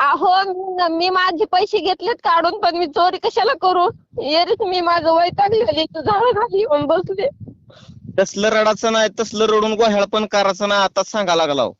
अहो मी- माझे पैसे घेतलेत काढून पण मी चोरी कशाला करू येरीच मी माझं वैतागलेली इथं झाड खाली येऊन बसले तसलं रडाचं नाही तसलं रडून गोह्याळ पण करायचं नाही आताच सांगा लागला हो.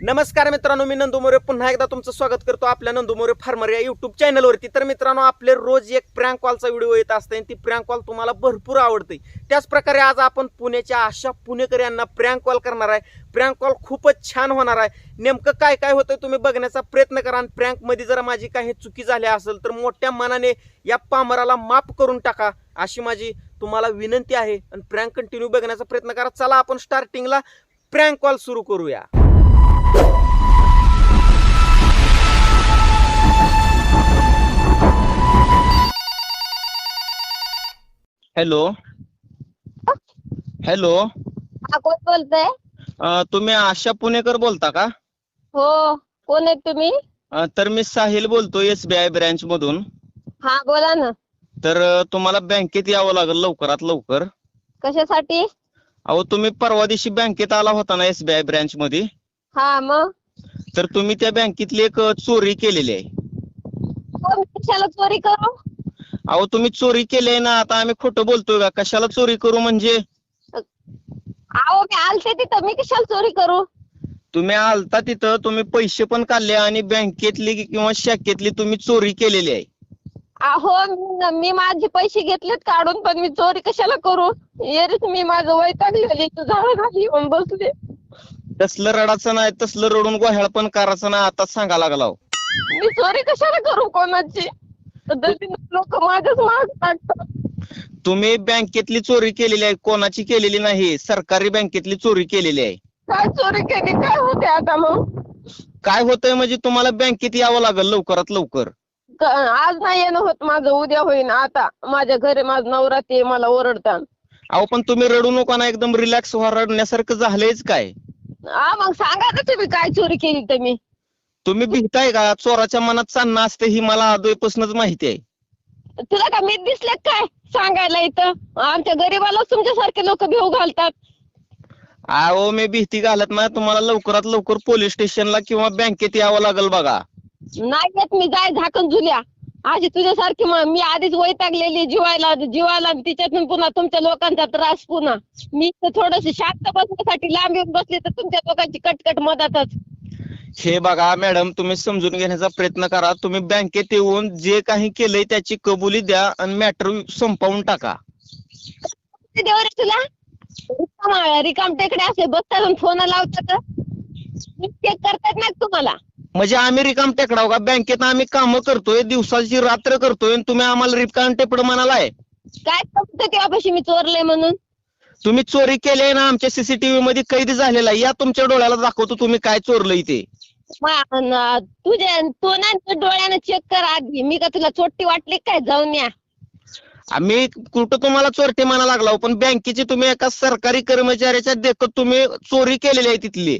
नमस्कार मित्रांनो मी नंदू मोरे. पुन्हा एकदा तुमचं स्वागत करतो आपल्या नंदू मोरे फार्मर या युट्यूब चॅनलवरती तर मित्रांनो आपले रोज एक प्रँक कॉलचा व्हिडिओ येत असते आणि ती प्रँक कॉल तुम्हाला भरपूर आवडते. त्याच प्रकारे आज आपण पुण्याच्या आशा पुणेकर यांना प्रँक कॉल करणार आहे. प्रँक कॉल खूपच छान होणार आहे. नेमकं काय काय होतंय तुम्ही बघण्याचा प्रयत्न करा आणि प्रँकमध्ये जर माझी काही चुकी झाली असेल तर मोठ्या मनाने या पामराला माफ करून टाका. अशी माझी तुम्हाला विनंती आहे आणि प्रँक कंटिन्यू बघण्याचा प्रयत्न करा. चला आपण स्टार्टिंगला प्रँक कॉल सुरू करूया. हॅलो. हॅलो. हा कोण बोलतय? अं, तुम्ही आशा पुणेकर बोलता का? हो कोण आहेत तुम्ही? अं, तर मी साहिल बोलतो एस बी आय ब्रँच मधून. हा बोला ना. तर अं, तुम्हाला बँकेत यावं लागेल लवकरात लवकर. कशासाठी? अहो तुम्ही परवा दिवशी बँकेत आला होता ना एस बी आय ब्रँच मध्ये हा मग? तर तुम्ही त्या बँकेतली एक अं, चोरी केलेली आहे. कोण कशाला चोरी करू? अहो तुम्ही चोरी केली आहे ना आता आम्ही खोटं बोलतोय का? कशाला चोरी करू म्हणजे? अहो मी आलते तिथं. मी कशाला चोरी करू? तुम्ही आलता तिथं तुम्ही पैसे पण काढले आणि बँकेतली किंवा शाखेतली तुम्ही चोरी केलेली आहे. अहो मी- मी माझे पैसे घेतलेत काढून पण मी चोरी कशाला करू? येरीच मी माझं वैतागलेली इथं झाड खाली येऊन बसले. तसलं रडायचं नाही तसलं रडून गोह्याळ पण करायचं नाही आताच सांगा लागला हो. मी चोरी कशाला करू कोणाची? लोक माझ्याच माग टाकतात. तुम्ही बँकेतली चोरी केलेली आहे कोणाची केलेली नाही सरकारी बँकेतली चोरी केलेली आहे. काय चोरी केली काय होते आता मग? काय होतंय म्हणजे तुम्हाला बँकेत यावं लागेल लवकरात लवकर. क- आज नाही येणं होत माझं उद्या होईन आता. माझ्या घरी माझा नवरा ते मला ओरडतात. अहो पण तुम्ही रडू नका ना एकदम रिलॅक्स व्हा. रडण्यासारखं झालंयच काय? हा मग सांगा ना तुम्ही काय चोरी केली तर मी. तुम्ही भिताय का? चोराच्या मनात चांदणं असते ही मला आदोयपासूनच माहिती आहे. तुला का मी दिसले काय सांगायला इथं? आमच्या गरीबाला तुमच्यासारखे लोक भिव घालतात. अहो मी भीती घालत नाही. तुम्हाला लवकरात लवकर पोलीस स्टेशनला किंवा बँकेत यावं लागेल बघा. नाही येत मी जाय झाकण झुल्या. आजी तुझ्यासारखी म- मी आधीच वैतागलेली जीवायला जीवाला आणि तिच्यातून पुन्हा तुमच्या लोकांचा त्रास पुन्हा. मी थोडस शांत बसण्यासाठी लांब येऊन बसले तर तुमच्या लोकांची कटकट मधातच हे बघा मॅडम तुम्ही समजून घेण्याचा प्रयत्न करा. तुम्ही बँकेत येऊन जे काही केलंय त्याची कबुली द्या आणि मॅटर संपवून टाका. तुला. रिकाम रिकाम टेकडे फोन लावतात चेक करतात ना तुम्हाला. म्हणजे आम्ही रिकाम टेकडाव का? बँकेत आम्ही कामं करतोय दिवसाची रात्र करतोय आणि तुम्ही आम्हाला रिकाम टेपड म्हणालाय. काय सांगतो तेव्हापाशी मी चोरलंय म्हणून? तुम्ही चोरी केली ना आमच्या सीसीटीव्ही मध्ये कैद झालेला आहे. या तुमच्या डोळ्याला दाखवतो तुम्ही काय चोरलंय ते. तुझ्या तू ना डोळ्यानं चेक कर आधी. मी का तुला चोट्टी वाटली काय? जाऊन या. आम्ही कुठं तुम्हाला चोरटे म्हणा लागला पण बँकेची तुम्ही एका सरकारी कर्मचाऱ्याच्या देखत तुम्ही चोरी केलेली आहे तिथली.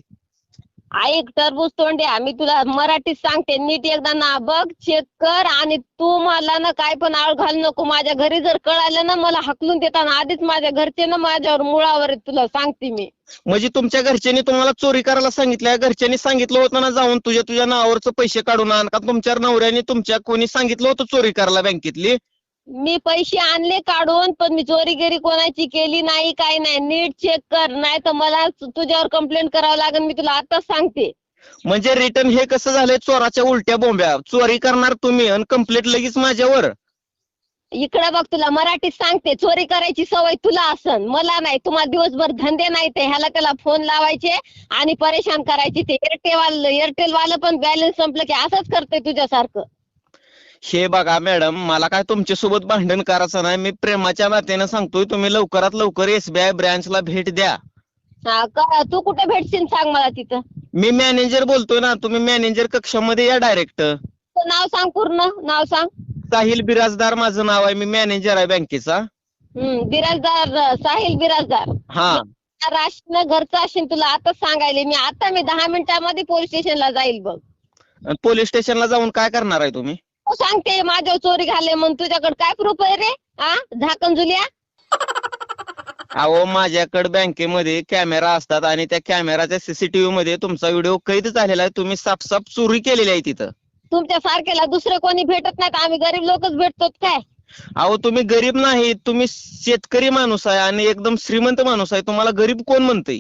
ऐक टरबूज तोंडे आम्ही तुला मराठीत सांगते. नीट एकदा ना बघ चेक कर आणि तू मला ना काय पण आळ घाल नको. माझ्या घरी जर कळालं ना मला हकलून देताना आधीच माझ्या घरचे ना माझ्यावर मुळावर आहेत, तुला सांगते मी. म्हणजे तुमच्या घरच्यांनी तुम्हाला चोरी करायला सांगितलं घरच्यांनी सांगितलं होतं ना जाऊन तुझ्या तुझ्या नावावरचं पैसे काढून आण. का तुमच्या नवऱ्याने तुमच्या कोणी सांगितलं होतं चोरी करायला बँकेतली? मी पैसे आणले काढून पण मी चोरीगिरी कोणाची केली नाही काय नाही. नीट चेक कर नाही तर मला तुझ्यावर कंप्लेंट करावं लागेल मी तुला आताच सांगते. म्हणजे रिटर्न हे कसं झालंय? चोराच्या उलट्या बोंब्या. चोरी करणार तुम्ही आणि कंप्लेंट लगेच माझ्यावर. इकडे बघ तुला मराठीत सांगते चोरी करायची सवय तुला असन. मला नाही तुम्हाला दिवसभर धंदे नाही ते. ह्याला त्याला फोन लावायचे आणि परेशान करायचे ते. एअरटेल वाल एअरटेल वालं पण बॅलन्स संपलं की असंच करतंय तुझ्यासारखं. हे बघा मॅडम मला काय तुमच्यासोबत भांडण करायचं नाही मी प्रेमाच्या नात्यानं सांगतोय तुम्ही लवकरात लवकर एसबीआय ब्रँचला भेट द्या. हा का तू कुठे भेटशील सांग मला तिथं. मी मॅनेजर बोलतोय ना तुम्ही मॅनेजर कक्षामध्ये या डायरेक्ट तुझं नाव सांग पूर्ण नाव सांग. साहिल बिराजदार माझं नाव आहे मी मॅनेजर आहे बँकेचा. हम्म बिराजदार अं, साहिल बिराजदार. हा. राशन घरचं असेल तुला आताच सांगायले मी आता मी दहा मिनिटामध्ये पोलीस स्टेशनला जाईल बघ. पोलीस स्टेशनला जाऊन काय करणार आहे तुम्ही? तू सांगते माझ्यावर चोरी घाले म्हणून तुझ्याकडे काय प्रूफ आहे रे? हा झाकण जुलिया? अहो माझ्याकडे बँकेमध्ये कॅमेरा असतात आणि त्या कॅमेराच्या सीसीटीव्ही मध्ये तुमचा व्हिडिओ कैद झालेला आहे. तुम्ही साफसाफ चोरी केलेली आहे तिथं. तुमच्या सारख्याला दुसरे कोणी भेटत नाहीत आम्ही गरीब लोकच भेटतो काय? अहो तुम्ही गरीब नाही तुम्ही शेतकरी माणूस आहे आणि एकदम श्रीमंत माणूस आहे. तुम्हाला गरीब कोण म्हणतंय?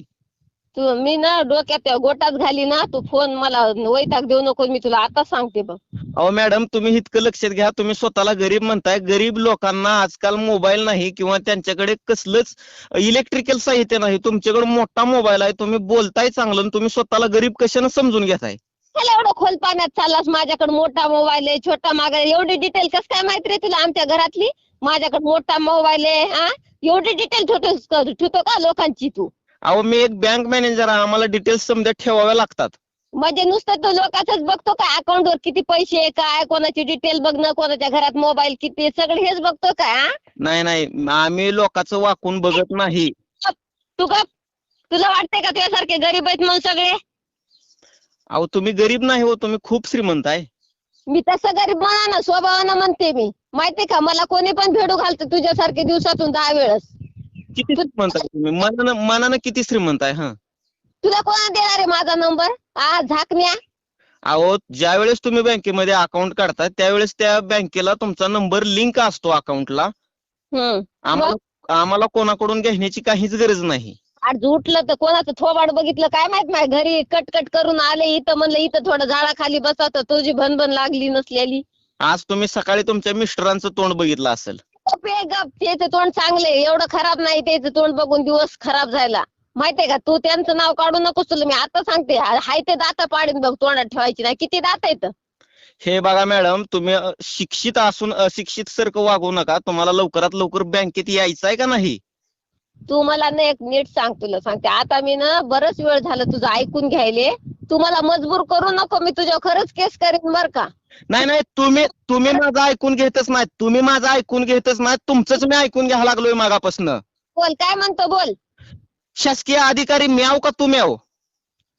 तू मी ना डोक्यात गोटाच घाली ना तू फोन मला वैताग देऊ नको मी तुला आता सांगते बघ. अहो मॅडम तुम्ही इतकं लक्षात घ्या तुम्ही स्वतःला गरीब म्हणताय. गरीब लोकांना आजकाल मोबाईल नाही किंवा त्यांच्याकडे कसलंच इलेक्ट्रिकल साहित्य नाही. तुमच्याकडे मोठा मोबाईल आहे तुम्ही बोलताय चांगलं आणि तुम्ही स्वतःला गरीब कशानं समजून घेताय? त्याला एवढं खोल पाण्यात चाललास माझ्याकडे मोठा मोबाईल आहे छोटा मागा एवढी डिटेल कस काय माहिती रे तुला आमच्या घरातली? माझ्याकडे मोठा मोबाईल आहे हा? एवढी डिटेल ठेवतो ठेवतो का लोकांची तू? अहो मी एक बँक मॅनेजर आहे. आम्हाला डिटेल्स समजा ठेवाव्या लागतात. म्हणजे नुसतं तू लोकांच बघतो का? अकाउंट वर किती पैसे आहे, काय कोणाची डिटेल बघणं कोणाच्या घरात मोबाईल किती आहे, सगळं हेच बघतो का? हा? नाही नाही. आम्ही लोकांचं वाकून बघत नाही. तू का तुला वाटतंय का तुझ्यासारखे गरीब आहेत म्हणून सगळे? अहो तुम्ही गरीब नाही हो. तुम्ही खूप श्रीमंत आहे. मी तसं गरीब म्हणा ना स्वभावानं म्हणते मी. माहितीये का? मला कोणी पण भेडू घालतं तुझ्यासारखे दिवसातून दहा वेळेस. किती श्रीमंत आहे तुम्ही? मनानं मनानं किती श्रीमंत आहे हा? तुला कोणा देणार आहे माझा नंबर? हा झाकण्या अहो ज्या वेळेस तुम्ही बँकेमध्ये अकाउंट काढता त्यावेळेस त्या बँकेला तुमचा नंबर लिंक असतो अकाउंटला हम्म आम्हाला आम्हाला कोणाकडून घेण्याची काहीच गरज नाही. आज उठलं तर कोणाचं थोबाड बघितलं काय माहीत नाही घरी? कटकट करून आले इथं म्हणलं इथं थोडं झाडाखाली बसा तर तुझी भनभन लागली नसलेली. आज तुम्ही सकाळी तुमच्या मिस्टरांचं तोंड बघितलं असेल. त्याचं तोंड चांगले एवढं खराब नाही त्याचं तोंड बघून दिवस खराब झाला. माहितीये का? तू त्यांचं नाव काढू नकोस तुला मी आता सांगते. हाय ते दाता पाडीन बघ तोंडात ठेवायची नाही. किती दात आहेत? हे बघा मॅडम तुम्ही शिक्षित असून अशिक्षित सारखं वागू नका. तुम्हाला लवकरात लवकर बँकेत यायचं आहे का नाही? तू मला ना एक नीट सांग तुला सांगते. आता मी ना बरच वेळ झालं तुझं ऐकून घ्यायले. तू मला मजबूर करू नको मी तुझ्या खरंच केस करीन बर का? नाही नाही तुम्ही तुम्ही माझं ऐकून घेतच नाही तुम्ही माझं ऐकून घेतच नाही तुमचंच मी ऐकून घ्यायला लागलोय मागापासून. बोल काय म्हणतो बोल. शासकीय अधिकारी म्याव का तुम्ही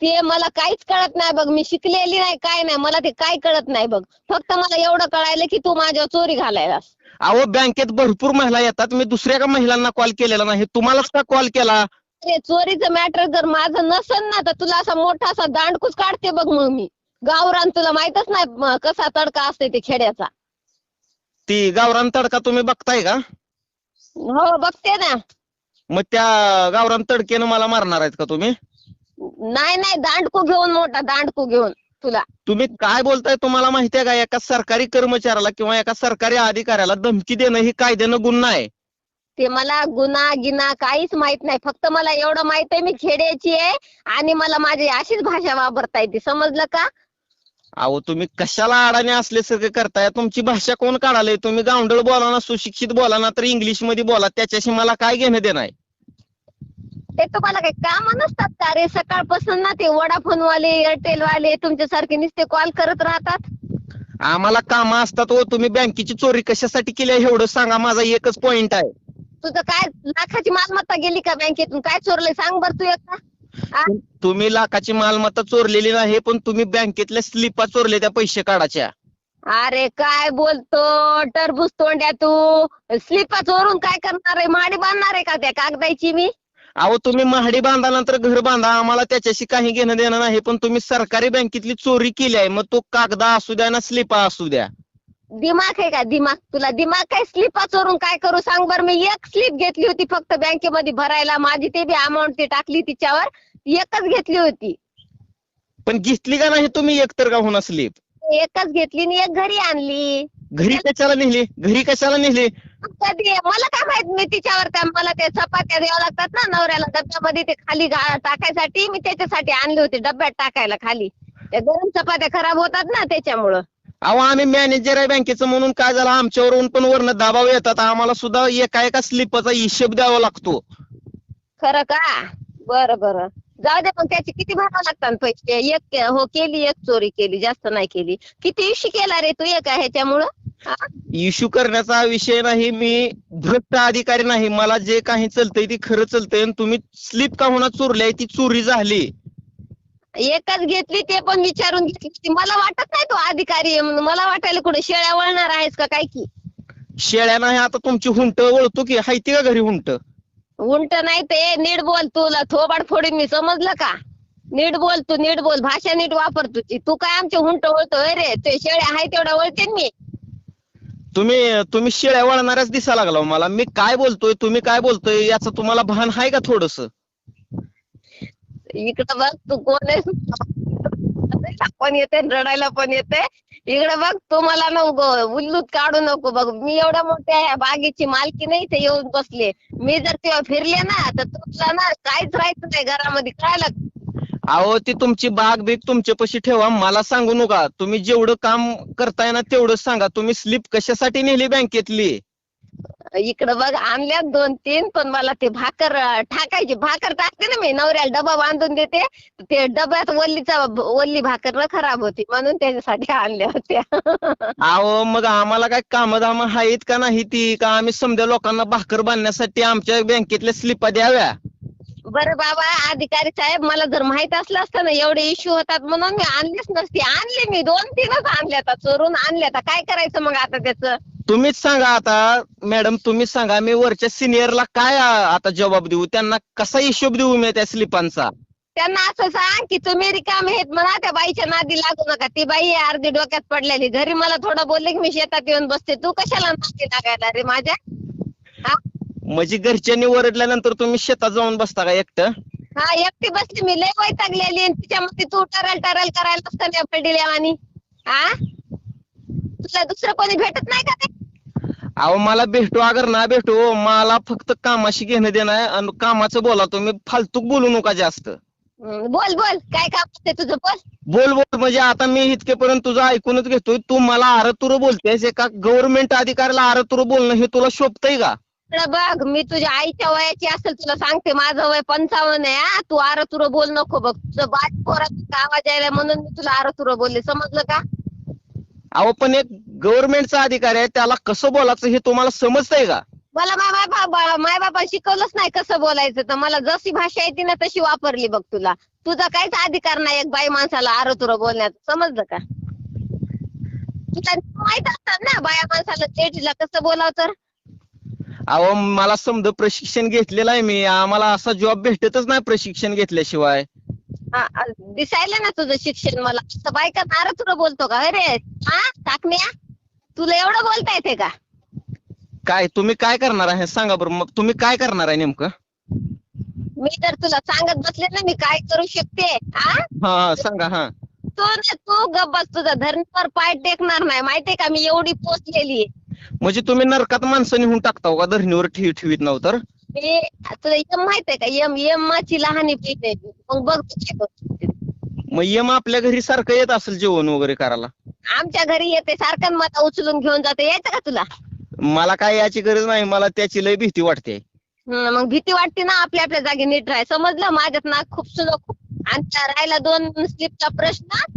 ते मला काहीच कळत नाही बघ. मी शिकलेली नाही काय नाही. मला ते काय कळत नाही बघ. फक्त मला एवढं कळायलं की तू माझ्यावर चोरी घालायलास अहो बँकेत भरपूर महिला येतात. मी दुसऱ्या का महिलांना कॉल केलेला नाही? तुम्हालाच का कॉल केला? अरे चोरीचं मॅटर जर माझं नसन ना तर तुला असा मोठा असा दांडकूच काढते बघ मग मी. गावरान तुला माहितच नाही म, कसा तडका असते ते खेड्याचा. ती गावरान तडका तुम्ही बघताय का? हो बघते ना. मग त्या गावरान तडकेनं मला मारणार आहेत का तुम्ही? नाही नाही दांडकू घेऊन मोठा दांडकू घेऊन तुला. तुम्ही काय बोलताय तुम्हाला माहितीये का? एका सरकारी कर्मचाऱ्याला किंवा एका सरकारी अधिकाऱ्याला धमकी देणं ही कायद्यानं गुन्हा आहे. ते मला गुन्हा गिना काहीच माहीत नाही. फक्त मला एवढं माहीत आहे मी खेड्याची आहे आणि मला माझी अशीच भाषा वापरता येते. समजलं का? अहो तुम्ही कशाला अडाणी असल्यासारखं करताय? तुमची भाषा कोण काढालंय? तुम्ही गावंडळ बोला ना सुशिक्षित बोला ना तर इंग्लिशमध्ये बोला. त्याच्याशी मला काय घेणं देणं आहे? ते तुम्हाला काही काम नसतात का रे? सकाळपासून ना ते वडाफोन वाले एअरटेल वाले तुमच्यासारखे नुसते कॉल करत राहतात. आम्हाला कामं असतात हो. तुम्ही बँकेची चोरी कशासाठी केली आहे एवढं सांगा. माझा एकच पॉइंट आहे. तुझं काय लाखाची मालमत्ता गेली का बँकेतून? काय चोरलंय? सांग बर तू एकदा? तुम्ही लाखाची मालमत्ता चोरलेली नाही पण तुम्ही बँकेतल्या स्लिपा चोरल्या त्या पैसे काढाच्या अरे काय बोलतो टरबूज तोंड्या तू? स्लिपा चोरून काय करणार आहे? माडी बांधणार आहे का त्या कागदाची मी? अहो तुम्ही महाडी बांधा नंतर घर बांधा. आम्हाला त्याच्याशी काही घेणं देणं नाही पण तुम्ही सरकारी बँकेतली चोरी केली आहे. मग तो कागदा असू द्या ना स्लिपा असू द्या. दिमाग आहे का दिमाग तुला? दिमाग काय स्लिपा चोरून काय करू सांग बर. मी एक स्लिप घेतली होती फक्त बँकेमध्ये भरायला. माझी ते बी अमाऊंट ती टाकली तिच्यावर. एकच घेतली होती. पण घेतली का नाही तुम्ही एकतर का होणार स्लिप एकच घेतली आणि एक घरी आणली. घरी कशाला नेली? घरी कशाला नेली? कधी? मला काय माहीत? मी तिच्यावर त्या मला ते चपात्या द्यावं लागतात ना नवऱ्याला. डब्यामध्ये ते खाली टाकायसाठी मी त्याच्यासाठी आणले होते. डब्यात टाकायला खाली. त्या गरम चपात्या खराब होतात ना त्याच्यामुळं. अहो आम्ही मॅनेजर आहे बँकेचं म्हणून काय झालं? आमच्यावरून पण वरनं दबाव येतात. आम्हाला सुद्धा एका एका स्लिपचा हिशेब द्यावा लागतो. खरं का? बरं बरं. जाऊ दे पण त्याचे किती भरावं लागतात पैसे? एक हो केली एक चोरी केली जास्त नाही केली. किती इशी केला रे तू एका ह्याच्यामुळं? हा? इश्यू करण्याचा विषय नाही मी भ्रष्ट अधिकारी नाही. मला जे काही चालतंय ते खरं चालतंय आणि तुम्ही स्लिप का होणार चोरली ती चोरी झाली. एकच घेतली ते पण विचारून घेतली. मला वाटत नाही तो अधिकारी आहे म्हणून. मला वाटायला कुठे शेळ्या वळणार आहेस का काय की? शेळ्या नाही आता तुमची हुंट वळतो की हायती का घरी हुंट? उंट नाही ते. नीट बोल तुला. थोबाड फोडीन मी. समजलं का? नीट बोल तू नीट बोल. भाषा नीट वापर तुझी. तू काय आमचे हुंट ओळतोय रे? ते शेळ्या आहे तेवढा ओळखेन मी. तुम्ही तुम्ही शिळ्या वळणाऱ्याच दिसा लागला हो मला. मी काय बोलतोय तुम्ही काय बोलतोय याचं तुम्हाला भान आहे का थोडस? इकडं बघ तू कोण आहे पण येते रडायला पण येते. इकडे बघ तू मला नको उल्लूत काढू नको बघ. मी एवढ्या मोठ्या बागेची मालकी नाही ते येऊन बसले. मी जर तेव्हा फिरले ना तर तुला ना काहीच राहायचं नाही घरामध्ये कळायला अहो ती तुमची बाग बीग तुमच्यापाशी ठेवा मला सांगू नका. तुम्ही जेवढं काम करताय ना तेवढंच सांगा. तुम्ही स्लिप कशासाठी नेली बँकेतली? इकडं बघ आणल्यात दोन तीन पण मला ते भाकर टाकायची. भाकर टाकते ना मी नवऱ्याला डबा बांधून देते. ते डब्यात वल्लीचा वल्ली भाकर ना खराब होती म्हणून त्याच्यासाठी आणल्या होत्या. अहो मग आम्हाला काय काम धाम आहेत का नाही ती? का आम्ही समजा लोकांना भाकर बांधण्यासाठी आमच्या बँकेतल्या स्लिपा द्याव्या? बरं बाबा अधिकारी साहेब मला जर माहीत असलं असतं ना एवढे इश्यू होतात म्हणून मी आणलीच नसती. आणली मी दोन तीनच आणल्या आता चोरून आणल्या आता काय करायचं मग आता त्याचं? तुम्हीच सांगा आता मॅडम तुम्हीच सांगा मी वरच्या सिनियरला काय आ- आता जबाब देऊ? त्यांना कसा हिशोब देऊ मी त्या स्लिपांचा? त्यांना असं सांग की तुम्ही रिकामे आहेत म्हणा त्या बाईच्या नादी लागू नका. ती बाई आहे अर्धी डोक्यात पडलेली. घरी मला थोडं बोलले की मी शेतात येऊन बसते. तू कशाला नादी लागायला रे माझ्या? हा? म्हणजे घरच्यांनी ओरडल्यानंतर तुम्ही शेतात जाऊन बसता का एकटं? हा एकटी बसली मी. लय वैतागलेली आणि तिच्यामध्ये तू टरल टरल करायला असतं पडलेल्या आणि? हा तुला दुसरं कोणी भेटत नाही का ते? अहो मला भेटू अगर ना भेटू मला फक्त कामाशी घेणं देणं आहे आणि कामाचं बोला तुम्ही. फालतूक बोलू नका जास्त. हम्म, बोल बोल. काय काम असते तुझं? बोल. बोल बोल. म्हणजे आता मी इतकेपर्यंत तुझं ऐकूनच घेतोय. तू मला आरतुर बोलतेस एका गव्हर्नमेंट अधिकाऱ्याला आरतुर बोलणं हे तुला शोभतंय का? बघ मी तुझ्या आईच्या वयाची असेल तुला सांगते माझं वय पंचावन्न आहे हा. तू आर तुर बोल नको बघ. तुझं बाज पोराचा आवाज यायला म्हणून मी तुला आर तुर बोलले. समजलं का? अहो पण एक गव्हर्नमेंटचा अधिकारी आहे त्याला कसं बोलायचं हे तुम्हाला समजतंय का? मला माय बाबा माय बाबा शिकवलंच नाही कसं बोलायचं. तर मला जशी भाषा येते ना तशी वापरली बघ तुला. तुझा काहीच अधिकार नाही एक बाई माणसाला आर तुर बोलण्यात. समजलं का? तुला माहीत असतात ना बाया माणसाला लेडीला कसं बोलावं तर? अहो मला समज प्रशिक्षण घेतलेलं आहे मी. आम्हाला असा जॉब भेटतच नाही प्रशिक्षण घेतल्याशिवाय. दिसायला ना तुझं शिक्षण मला. असं बायका नार तुला बोलतो का? अरे हा टाकण्या? तुला एवढं बोलता येते का? काय तुम्ही काय करणार आहे? सांगा बरं. मग तुम्ही काय करणार आहे नेमकं? मी तर तुला सांगत बसले ना मी काय करू शकते? हा हा हा सांगा हा. तू ना तू गप्प बस. तुझा धरणीवर पाय टेकणार नाही. माहितीये का मी एवढी पोचलेली म्हणजे तुम्ही नरकात माणसं नेऊन टाकता हो का? धरणीवर ठेवी ठेवीत नव्हतं मी तुला यम माहितीये का? यम यमाची लहानी पीठ आहे. मग बघ. मग यम आपल्या घरी सारखं येत असेल जेवण वगैरे करायला. आमच्या घरी येते सारखं मला उचलून घेऊन जाते. यायचं का तुला? मला काय याची गरज नाही मला त्याची लय भीती वाटते. हं, मग भीती वाटते ना आपल्या आपल्या जागी नीट राहाय. समजलं माझ्यात नाक खूप सुद्धा आणि त्या राहिला दोन स्लिपचा प्रश्न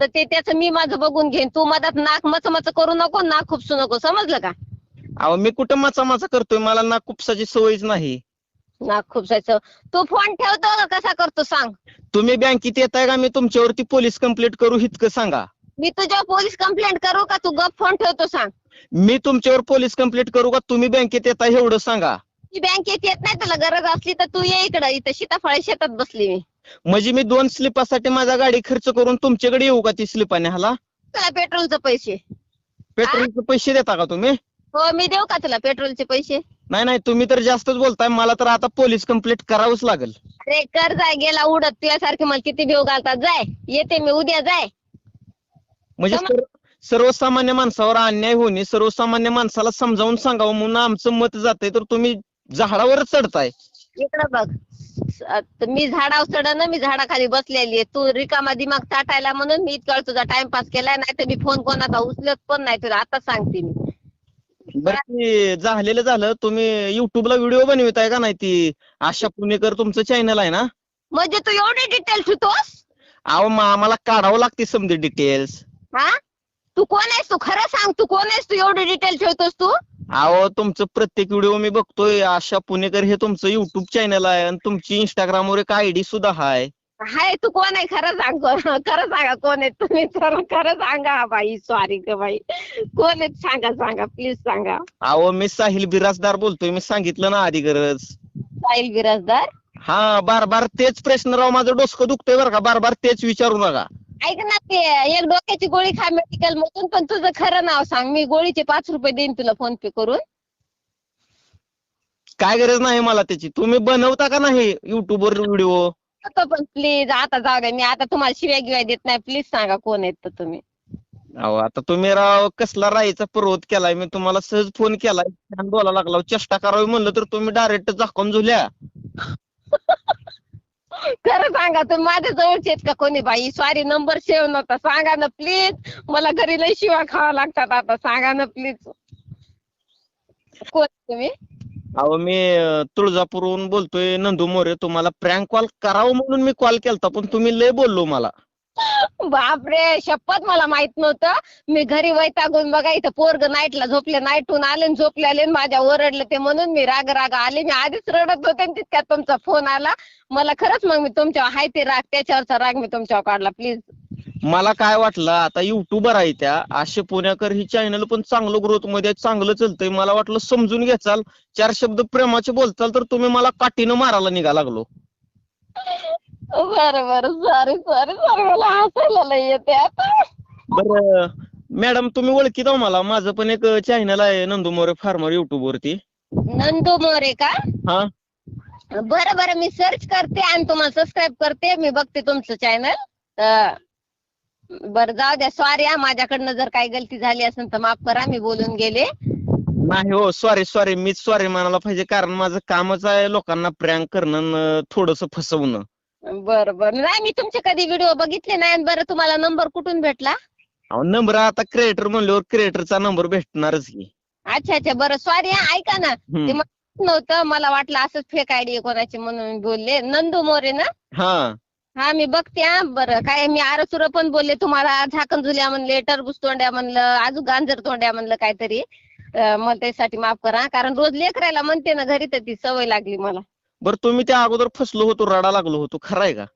तर ते त्याचं मी माझं बघून घेईन. तू मधात नाक मच मच करू नको नाक खुपसू नको. समजलं का? अहो मी कुठं माचा माचा करतोय? मला ना कुपसाची सवयच नाही. नाक खुपसायचं तू फोन ठेवतो का? कसा करतो सांग. तुम्ही बँकेत येताय का? मी तुमच्यावरती पोलीस कंप्लेंट करू इतकं सांगा. मी तुझ्यावर पोलीस कंप्लेंट करू का? तू गप फोन ठेवतो सांग. मी तुमच्यावर पोलीस कंप्लेंट करू का? तुम्ही बँकेत येताय एवढं सांगा. मी बँकेत येत नाही तुला गरज असली तर तू ये इकडं. इथं सीताफळ शेतात बसली मी. म्हणजे मी दोन स्लिपासाठी माझा गाडी खर्च करून तुमच्याकडे येऊ का ती स्लिपाने हाला तुला पेट्रोलचे पैसे. पेट्रोलचे पैसे देता का तुम्ही? हो मी देऊ का तुला पेट्रोलचे पैसे? नाही नाही तुम्ही तर जास्तच बोलताय. मला तर आता पोलीस कंप्लेंट करावंच लागेल. अरे कर जाय गेला उडत. तुझ्यासारखे मला किती भेव घालतात. जाय येते मी. उद्या जाय. म्हणजे सम- सर्व- सर्वसामान्य माणसावर अन्याय होणे सर्वसामान्य माणसाला समजावून सांगावं म्हणून आमचं मत जातंय. तर तुम्ही झाडावरच चढताय. इकडं बघ. स- आता मी झाडावर चढ मी झाडाखाली बसलेली आहे. तू रिकामा दिमाग चाटायला म्हणून मी इतका वेळ तुझा टाइमपास केलाय. नाही तर मी फोन कोणाचा उचलत पण नाही. तुला आता सांगते मी. बरं ते झालेलं झालं. तुम्ही युट्यूबला व्हिडिओ बनविताय का नाही ती? आशा पुणेकर तुमचं चॅनल आहे ना? म्हणजे तू एवढे डिटेल ठेवतोस अहो मग आम्हाला काढावं लागते समजे डिटेल्स हा? तू कोण आहेस तू? खरं सांग तू कोण आहेस तू? एवढे डिटेल ठेवतोस तू? अहो तुमचं प्रत्येक व्हिडिओ मी बघतोय. आशा पुणेकर हे तुमचं युट्यूब चॅनल आहे आणि तुमची इंस्टाग्राम वर एक आयडी सुद्धा आहे हाय तू कोण आहे? खरं सांग खरं सांगा कोण आहे? तुम्ही तर खरं सांगा बाई सॉरी ग बाई. कोण आहेत? सांगा सांगा प्लीज सांगा. अहो मी साहिल बिराजदार बोलतोय मी सांगितलं ना आधी गरज. साहिल बिराजदार? हा बार बार तेच प्रश्न राव माझं डोसकं दुखतंय बरं का. बार बार तेच विचारू नका. ऐक ना ते एक डोक्याची गोळी खा मेडिकल मधून पण तुझं खरं नाव सांग. मी गोळीचे पाच रुपये देईन तुला फोन पे करून. काय गरज नाही मला त्याची. तुम्ही बनवता का नाही युट्यूब वर व्हिडिओ तो पण प्लीज आता जाऊ द्या मी आता तुम्हाला शिव्या गिव्या देत नाही. प्लीज सांगा कोण आहेत तर तुम्ही. अहो आता तुम्ही राव कसला राहायचा पर्वत केलाय? मी तुम्हाला सहज फोन केलाय. छान बोला लागला. चेष्टा करावी म्हणलं तर तुम्ही डायरेक्ट झाकून झुल्या. खरं सांगा तुम्ही माझ्या जवळचे आहेत का कोणी बाई? सॉरी नंबर सेव्ह नव्हता. सांगा ना प्लीज मला घरी लय शिवा खावा लागतात आता. सांगा ना प्लीज कोण तुम्ही? अहो मी अं, तुळजापूरहून बोलतोय नंदू मोरे तुम्हाला प्रँक कॉल करावं म्हणून मी कॉल केलता पण तुम्ही लय बोललो मला. बापरे शपथ मला माहीत नव्हतं. मी घरी वैतागून बघा इथं पोरग नाईटला झोपले नाईटहून आले झोपले आले आणि माझ्या ओरडले ते म्हणून मी राग राग आले. मी आधीच रडत होते आणि तितक्यात तुमचा फोन आला. मला खरंच मग मी तुमच्यावर हाय ते राग त्याच्यावरचा राग मी तुमच्यावर काढला. प्लीज मला काय वाटलं आता युट्यूबर आहे त्या आशे पुण्याकर ही चॅनल पण चांगलं ग्रोथमध्ये चांगलं चालतंय. मला वाटलं समजून घ्याचाल चार शब्द प्रेमाचे बोलचाल तर तुम्ही मला काठीनं मारायला निघा लागलो. बरं बरं. सॉरी सॉरी सॉरी मला हसायला लय येते आता. बरं. मॅडम तुम्ही ओळखीत आहो मला. माझं पण एक चॅनल आहे नंदू मोरे फार्मर युट्यूब वरती. नंदू मोरे का? हा. बरं बरं. मी सर्च करते आणि तुम्हाला सबस्क्राईब करते. मी बघते तुमचं चॅनल बरं जाऊ द्या. सॉरी हा माझ्याकडनं जर काही गलती झाली असेल तर माफ करा मी बोलून गेले. नाही हो सॉरी सॉरी मीच सॉरी म्हणायला पाहिजे कारण माझं कामच आहे लोकांना प्रँक करणं थोडस फसवणं. बरं बरं. नाही मी तुमचे कधी व्हिडिओ बघितले नाही आणि बरं तुम्हाला नंबर कुठून भेटला? नंबर आता क्रिएटर म्हणल्यावर क्रिएटरचा नंबर भेटणारच की. अच्छा अच्छा. बरं सॉरी हा ऐका ना. ते माहीत नव्हतं मला वाटलं असंच फेक आयडी कोणाची म्हणून मी बोलले. नंदू मोरे ना? हा. हा मी बघते हा बरं. काय मी आरसुर पण बोलले तुम्हाला. झाकण झुल्या म्हणले टरबूज तोंड्या म्हणलं अजून गांजर तोंड्या म्हणलं काहीतरी. अं, मग त्यासाठी माफ करा. कारण रोज लेकरायला म्हणते ना घरी तर ती सवय लागली मला. बरं तुम्ही त्या अगोदर फसलो होतो रडा लागलो होतो. खरं आहे का?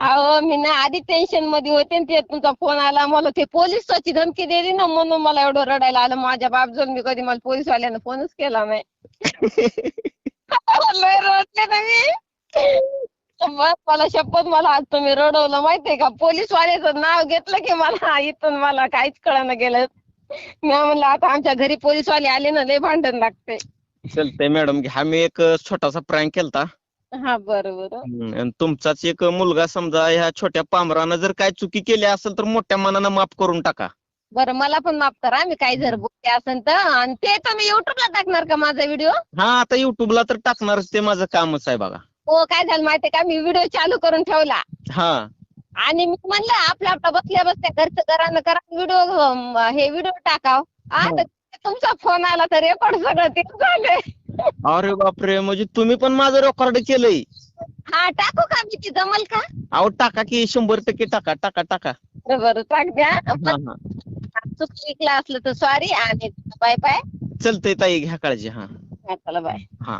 अहो मी ना आधी टेन्शनमध्ये होते आणि ते तुमचा फोन आला. मला ते पोलिसची धमकी दिली ना म्हणून मला एवढं रडायला आलं. माझ्या बापजून मी कधी मला पोलीसवाल्यानं फोनच केला नाही. लय रडले ना मी. बस मला शपथ मला आज तुम्ही रडवलं. माहितीये का? पोलीसवाल्याचं नाव घेतलं की मला इथून मला काहीच कळणं गेलं. मी म्हणलं आता आमच्या घरी पोलीसवाले आले ना लय भांडण लागते चालतंय मॅडम घ्या. मी एक छोटासा प्रँक केलता. हा बरं बरं. हम्म, आणि तुमचाच एक मुलगा समजा ह्या छोट्या पामरानं जर काय चुकी केली असेल तर मोठ्या मनानं माफ करून टाका. बरं मला पण माफ करा. मी काही जर बोलते असेल तर. आणि ते तुम्ही युट्यूबला टाकणार का माझा व्हिडिओ हा आता युट्यूबला तर टाकणारच ते माझं कामच आहे बघा. हो काय झालं माहितीये का? मी व्हिडिओ चालू करून ठेवला. हा. आणि मी म्हणलं आपल्या आपल्या बसल्या बसल्या घरचं घरानं करा व्हिडिओ हे व्हिडिओ टाकाव. हा. आता तुमचा फोन आला तर रेकॉर्ड सगळं ते झालंय. अरे बापरे म्हणजे तुम्ही पण माझं रेकॉर्ड केलंय. हा टाकू का मी ती जमल का? अहो टाका की शंभर टक्के टाका टाका टाका. बरं बरं टाक द्या. हा हा. चुकलं असलं तर सॉरी आणि बाय बाय चलतंय ताई घ्या काळजी हा. चला बाय हा.